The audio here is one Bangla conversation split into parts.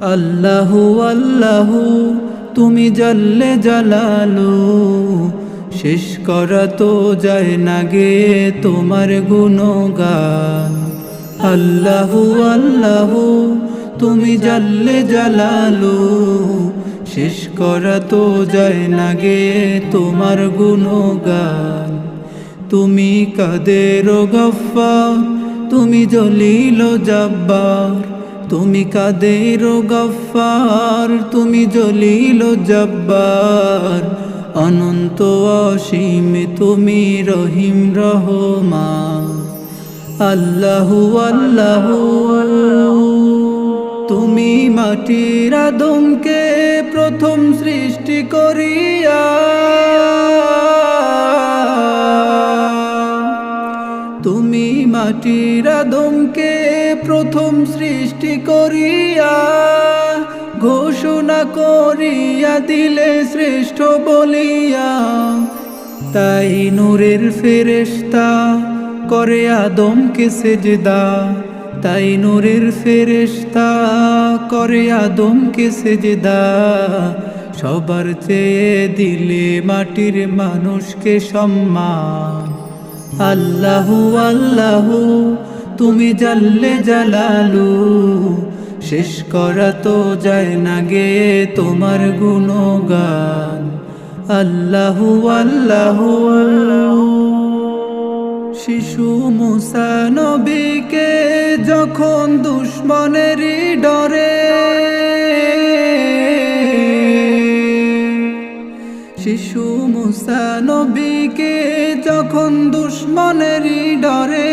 আল্লাহু আল্লাহু, তুমি জাল্লে জালালু। শেষ করা তো যায় না গে তোমার গুণগান। আল্লাহু আল্লাহু, তুমি জাল্লে জালালু। শেষ করা তো যায় না গে তোমার গুণগান। তুমি কাদের গফ্ফার, তুমি জলিল জব্বার। তুমি কাদের গফ্ফার? তুমি জলিল জব্বার। অনন্ত অসীম, তুমি রহিম রহমান। আল্লাহু আল্লাহু। তুমি মাটির আদমকে প্রথম সৃষ্টি করিয়া তুমি মাটির আদমকে প্রথম সৃষ্টি করিয়া, ঘোষণা করিয়া দিলে শ্রেষ্ঠ বলিয়া, তাই নূরের ফেরেশতা করে আদমকে সেজদা, তাই নূরের ফেরেশতা করে আদমকে সেজদা, সবার চেয়ে দিলে মাটির মানুষকে সম্মান। আল্লাহু আল্লাহু তুমি জাল্লে জালালু, শেষ করা তো যায় না গে তোমার গুণগান। আল্লাহু আল্লাহু। শিশু মুসা নবীকে যখন দুশ্মনেরই ডরে, শিশু মুসা নবীকে যখন দুশ্মনেরই ডরে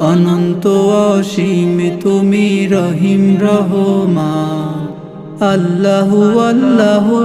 অনন্ত অসীম তুমি রহিম রহমা আল্লাহু আল্লাহু।